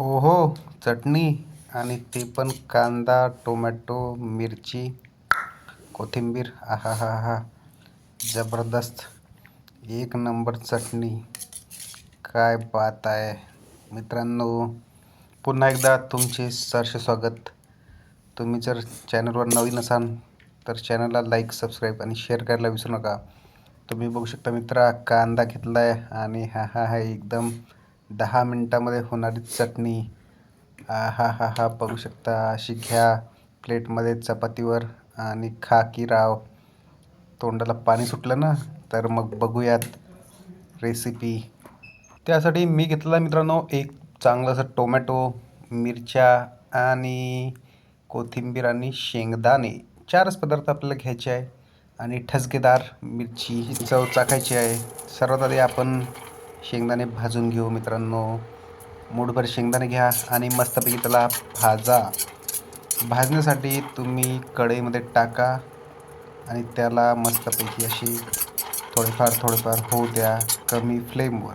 ओहो चटणी आणि ते पण कांदा टोमॅटो मिरची कोथिंबीर आहा हा हा जबरदस्त. एक नंबर चटणी. काय बात आहे. मित्रांनो पुन्हा एकदा तुमचे सरसे स्वागत. तुम्ही जर चॅनलवर नवीन असाल तर चॅनलला लाईक सबस्क्राईब आणि शेअर करायला विसरू नका. तुम्ही बघू शकता मित्रा कांदा घेतला आहे आणि हा हा हा एकदम दहा मिनटामध्ये होणारी चटणी. हा हा हा बघू शकता. अशी घ्या. प्लेटमध्ये चपातीवर आणि खा की राव. तोंडाला पाणी सुटलं ना तर मग बघूयात रेसिपी त्यासाठी मी घेतलेला मित्रांनो एक चांगलं असं टोमॅटो मिरच्या आणि कोथिंबीर आणि शेंगदाणे. चारच पदार्थ आपल्याला घ्यायचे आहे. आणि ठसकेदार मिरची ही चव चाखायची आहे. सर्वात आधी आपण शेंगदाणे भाजून घेऊ मित्रांनो. मूठभर शेंगदाणे घ्या आणि मस्तपैकी त्याला भाजा. भाजण्यासाठी तुम्ही कढईमध्ये टाका आणि त्याला मस्तपैकी अशी थोडीफार थोडीफार होऊ द्या कमी फ्लेमवर.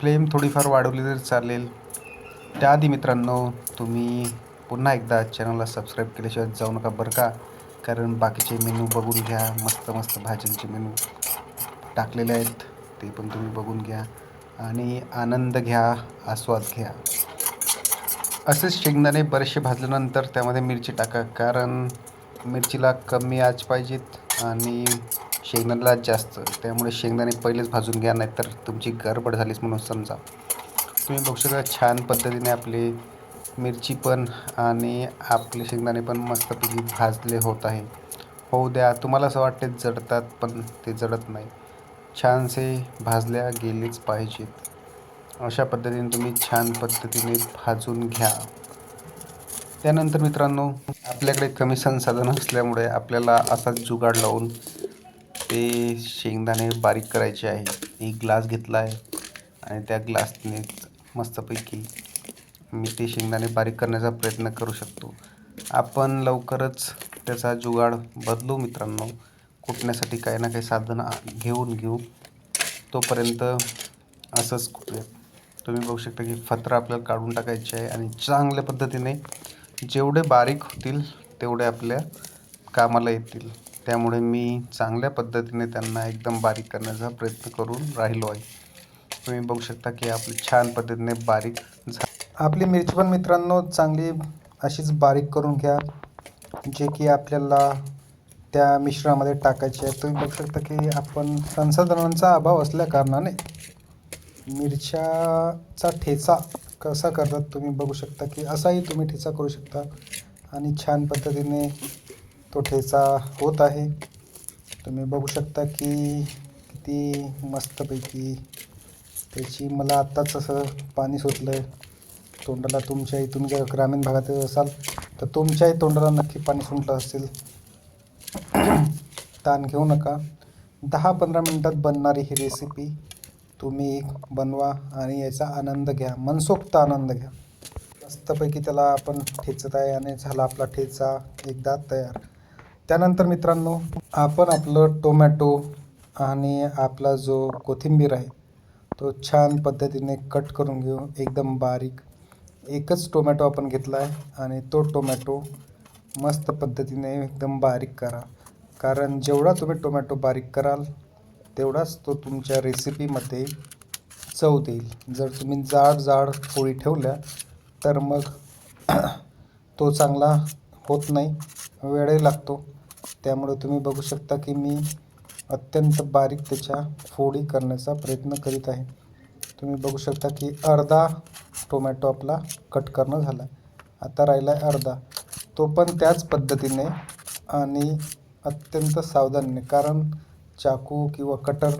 फ्लेम थोडीफार वाढवली तरी चालेल. त्याआधी मित्रांनो तुम्ही पुन्हा एकदा चॅनलला सबस्क्राईब केल्याशिवाय जाऊ नका बरं का? कारण बाकीचे मेनू बघून घ्या. मस्त मस्त भाज्यांचे मेनू टाकलेले आहेत. ते पण तुम्ही बघून घ्या आणि आनंद घ्या आस्वाद घ्या. असेच शेंगदाणे बरेचसे भाजल्यानंतर त्यामध्ये मिरची टाका कारण मिरचीला कमी आच पाहिजेत आणि शेंगदाण्याला जास्त. त्यामुळे शेंगदाणे पहिलेच भाजून घ्या नाहीतर तुमची गडबड झालीच म्हणून समजा. तुम्ही बघू शकता छान पद्धतीने आपले मिरची पण आणि आपले शेंगदाणे पण मस्तपैकी भाजले होत आहे. होऊ द्या तुम्हाला असं वाटते जडतात पण ते जडत नाही. छानसे भाजल्या गेलेच पाहिजेत. अशा पद्धतीने तुम्ही छान पद्धतीने भाजून घ्या. त्यानंतर मित्रांनो आपल्याकडे कमी संसाधन असल्यामुळे आपल्याला असाच जुगाड लावून ते शेंगदाणे बारीक करायचे आहे. एक ग्लास घेतला आहे आणि त्या ग्लासने मस्तपैकी मी ते शेंगदाणे बारीक करण्याचा प्रयत्न करू शकतो. आपण लवकरच त्याचा जुगाड बदलू मित्रांनो. कुटण्यासाठी काही ना काही साधन घेऊन घेऊ. तोपर्यंत असंच कुटूया तुम्ही बघू शकता की फत्र आपल्याला काढून टाकायचे आहे आणि चांगल्या पद्धतीने जेवढे बारीक होतील तेवढे आपल्या कामाला येतील. त्यामुळे मी चांगल्या पद्धतीने त्यांना एकदम बारीक करण्याचा प्रयत्न करून राहिलो आहे. तुम्ही बघू शकता की आपली छान पद्धतीने बारीक झा आपली मिरची पण मित्रांनो चांगली अशीच बारीक करून घ्या जे की आपल्याला त्या मिश्रणामध्ये टाकायचे आहे. तुम्ही बघू शकता की आपण संसाधनांचा अभाव असल्या कारणाने मिरच्याचा ठेचा कसा करतात तुम्ही बघू शकता की असाही तुम्ही ठेचा करू शकता. आणि छान पद्धतीने तो ठेचा होत आहे. तुम्ही बघू शकता की किती मस्तपैकी त्याची मला आत्ताच असं पाणी सुटलं आहे तोंडाला तुमच्याही तुम्ही जर ग्रामीण भागात असाल तर तुमच्याही तोंडाला नक्की पाणी सुटलं असेल. ताण घेऊ नका. दहा पंधरा मिनटात बनणारी ही रेसिपी तुम्ही बनवा आणि याचा आनंद घ्या. मनसोक्त आनंद घ्या. मस्तपैकी त्याला आपण ठेचत आहे आणि झाला आपला ठेचा एकदा तयार. त्यानंतर मित्रांनो आपण आपलं टोमॅटो आणि आपला जो कोथिंबीर आहे तो छान पद्धतीने कट करून घेऊ. एकदम बारीक. एकच टोमॅटो आपण घेतला आहे आणि तो टोमॅटो मस्त पद्धतीने एकदम बारीक करा. कारण जेवढा तुम्ही टोमॅटो बारीक कराल तेवढाच तो तुमच्या रेसिपीमध्ये चव देईल. जर तुम्ही जाड जाड पोळी ठेवल्या तर मग तो चांगला होत नाही वेळही लागतो. त्यामुळे तुम्ही बघू शकता की मी अत्यंत बारीक त्याच्या फोडी करण्याचा प्रयत्न करीत आहे. तुम्ही बघू शकता की अर्धा टोमॅटो आपला कट करणं झाला. आता राहिला आहे अर्धा. तो पण त्याच पद्धतीने आणि अत्यंत सावधानीने कारण चाकू किंवा कटर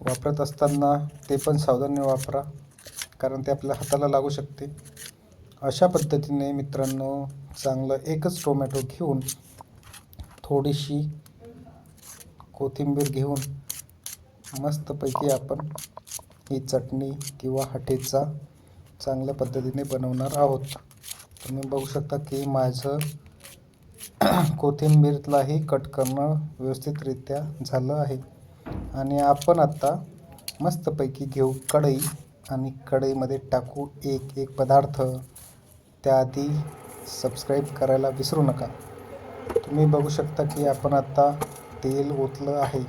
वापरत असताना ते पण सावधानी वापरा कारण ते आपल्या हाताला लागू शकते. अशा पद्धतीने मित्रांनो चांगलं एकच टोमॅटो घेऊन थोडीशी कोथिंबीर घेऊन मस्तपैकी आपण ही चटणी किंवा हटेचा चांगल्या पद्धतीने बनवणार आहोत. तुम्ही बघू शकता की माझं कोथिंबीरलाही कट करणं व्यवस्थितरित्या झालं आहे. आणि आपण आत्ता मस्तपैकी घेऊ कढई आणि कढईमध्ये टाकू एक एक पदार्थ. त्याआधी सबस्क्राईब करायला विसरू नका. तुम्ही बघू शकता की आपण आत्ता तेल ओतलं आहे.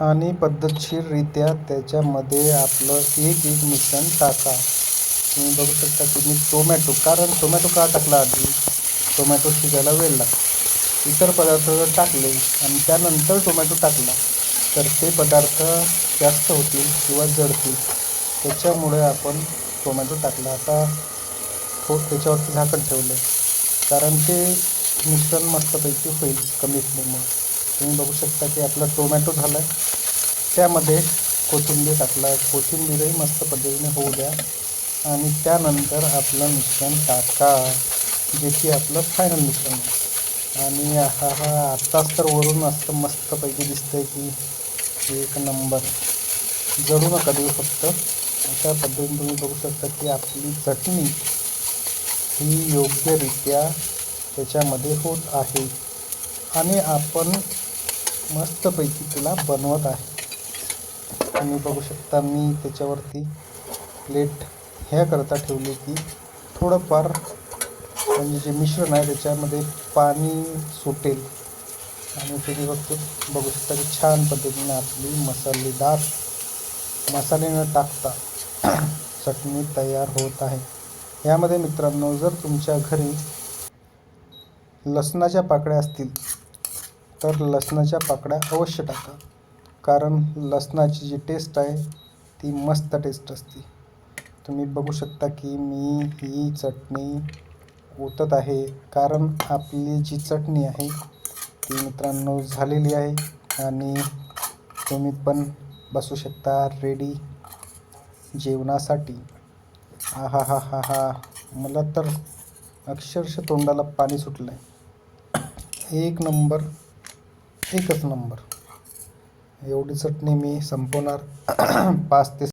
आणि पद्धतशीररित्या त्याच्यामध्ये आपलं एक एक मिश्रण टाका. तुम्ही बघू शकता की मी टोमॅटो कारण टोमॅटो का टाकला आधी? टोमॅटो शिजायला वेळ लागतो. इतर पदार्थ जर टाकले आणि त्यानंतर टोमॅटो टाकला तर ते पदार्थ जास्त होतील किंवा जडतील. त्याच्यामुळे आपण टोमॅटो टाकला. आता हो त्याच्यावरती झाकण ठेवलं. कारण ते मिश्रण मस्तपैकी होईल कमी फ्लेमवर तुम्ही बघू शकता की आपला टोमॅटो झाला आहे त्यामध्ये कोथिंबीर टाकला. आहे कोथिंबीरही मस्त पद्धतीने होऊ द्या. आणि त्यानंतर आपलं मिश्रण टाका जे की आपलं फायनल मिश्रण आहे आणि हा हा आत्ताच तर वरून असं मस्तपैकी दिसतंय की एक नंबर. जडू नका देऊ फक्त. अशा पद्धतीने तुम्ही बघू शकता की आपली चटणी ही योग्यरित्या त्याच्यामध्ये होत आहे. आणि आपण मस्तपैकी तिला बनवत आहे. तुम्ही बघू शकता मी त्याच्यावरती प्लेट ह्याकरता ठेवली की थोडंफार म्हणजे जे मिश्रण आहे त्याच्यामध्ये पाणी सुटेल. आणि तुम्ही फक्त बघू शकता की छान पद्धतीने आपली मसालेदार मसाले न टाकता चटणी तयार होत आहे. यामध्ये मित्रांनो जर तुमच्या घरी लसणाच्या पाकळ्या असतील तर लसणाच्या पाकळ्या अवश्य टाका. कारण लसणाची जी टेस्ट आहे ती मस्त टेस्ट असते. तुम्ही बघू शकता की मी ही चटणी ओतत आहे. कारण आपली जी चटणी आहे ती मित्रांनो झालेली आहे आणि तुम्ही पण बसू शकता रेडी जेवणासाठी. हा हा हा हा हा मला तर अक्षरशः तोंडाला पाणी सुटलं आहे एक नंबर एकच नंबर. एवढी चटणी मी संपवणार. पाच ते